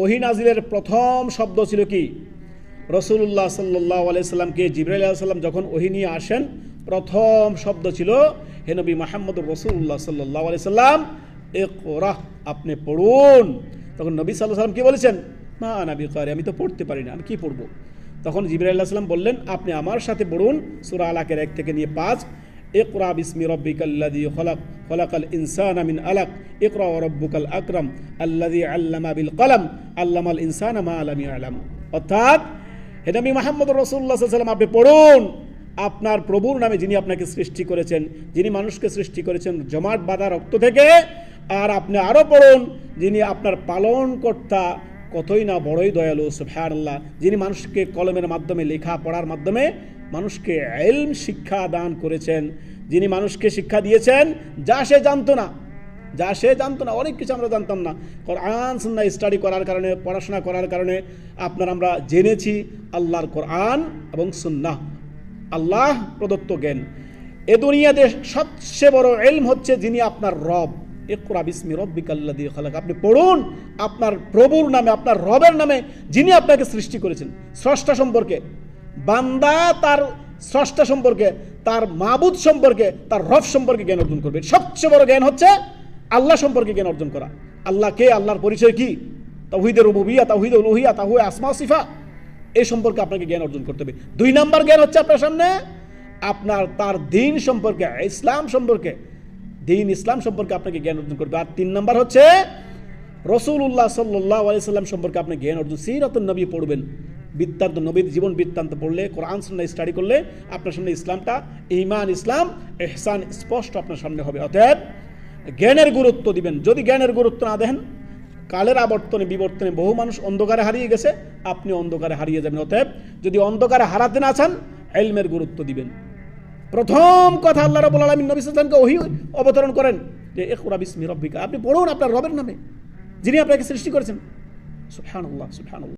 ওহি নাজিলের প্রথম শব্দ ছিল কি? রসুল্লাহ সাল্লাহ আলাইসাল্লামকে জিব্রাইল সাল্লাম যখন ওহি নিয়ে আসেন, প্রথম শব্দ ছিল, হে নবী মাহমুদ রসুল্লাহ সাল্লাহ আলাইসাল্লাম এ কোরাহ আপনি পড়ুন। তখন নবী সাল্লাহ সাল্লাম কি বলেছেন? মা নবী কারি আমি তো পড়তে পারি না, আমি কি পড়ব? তখন জিবরাইল সাল্লাম বললেন, আপনি আমার সাথে পড়ুন, সুরা আলাকের এক থেকে নিয়ে পাঁচ ইকরা বিসমি রব্বিকাল্লাযী খলাক, খলাকাল ইনসানা মিন আলাক ওয়া রাব্বুকাল আকরাম, আল্লাযী আল্লামা বিল কলম, আল্লামাল ইনসানা মা লাম ইয়ালাম। অর্থাৎ হে নবী মুহাম্মদ রাসূলুল্লাহ সাল্লাল্লাহু আপনি পড়ুন, আপনার প্রভুর নামে যিনি আপনাকে সৃষ্টি করেছেন, যিনি মানুষকে সৃষ্টি করেছেন জমাট বাঁধা রক্ত থেকে, আর আপনি আরও পড়ুন, যিনি আপনার পালনকর্তা কতই না বড়ই দয়ালু, সুবহানাল্লাহ, যিনি মানুষকে কলমের মাধ্যমে, লেখা পড়ার মাধ্যমে মানুষকে এলম শিক্ষা দান করেছেন, যিনি মানুষকে শিক্ষা দিয়েছেন, যা সে জানতো না। যা সে জানতো না, অনেক কিছু আমরা জানতাম না। কোরআন সুন্না স্টাডি করার কারণে, পড়াশোনা করার কারণে আপনার আমরা জেনেছি আল্লাহর কোরআন এবং সুন্নাহ। আল্লাহ প্রদত্ত জ্ঞান। এ দুনিয়াতে সবচেয়ে বড় এলম হচ্ছে যিনি আপনার রব। দিয়ে আপনি পড়ুন, আপনার প্রভুর নামে, আপনার রবের নামে যিনি আপনাকে সৃষ্টি করেছেন। স্রষ্টা সম্পর্কে। বান্দা তার স্রষ্টা সম্পর্কে, তার মাবুদ সম্পর্কে, তার রব সম্পর্কে জ্ঞান অর্জন করবে। সবচেয়ে বড় জ্ঞান হচ্ছে আল্লাহ সম্পর্কে জ্ঞান অর্জন করা। আল্লাহ কে? আল্লাহর পরিচয় কি? তাহিদের রুবুবিয়া তাহিদ উলুহিয়া তাহু আসমা সিফা। এই সম্পর্কে আপনাকে জ্ঞান অর্জন করতে হবে। দুই নাম্বার জ্ঞান হচ্ছে আপনার সামনে, আপনার তার দিন সম্পর্কে, ইসলাম সম্পর্কে, দিন ইসলাম সম্পর্কে আপনাকে জ্ঞান অর্জন করতে আর তিন নাম্বার হচ্ছে রসুল্লাহ সাল্লাহ আলাইসাল্লাম সম্পর্কে আপনি জ্ঞান অর্জন, সিরাতুন নবী পড়বেন। বৃত্তান্ত, নবীর জীবন বৃত্তান্ত পড়লে, কোরআন, সুন্নাহ স্টাডি করলে আপনার সামনে ইসলামটা ইমান ইসলাম এহসান স্পষ্ট আপনার সামনে হবে। অতএব জ্ঞানের গুরুত্ব দিবেন। যদি জ্ঞানের গুরুত্ব না দেন, কালের আবর্তনে, বিবর্তনে বহু মানুষ অন্ধকারে হারিয়ে গেছে, আপনি অন্ধকারে হারিয়ে যাবেন। অতএব যদি অন্ধকারে হারাতে না চান, এলমের গুরুত্ব দিবেন। প্রথম কথা আল্লাহ রাবুল আলমিন নবী সাল্লামকে ওহি অবতরণ করেন যে একুরা বিসমি রব্বিকা। আপনি পড়ুন আপনার রবের নামে, যিনি আপনাকে সৃষ্টি করেছেন। সুবহানাল্লাহ সুবহানাল্লাহ।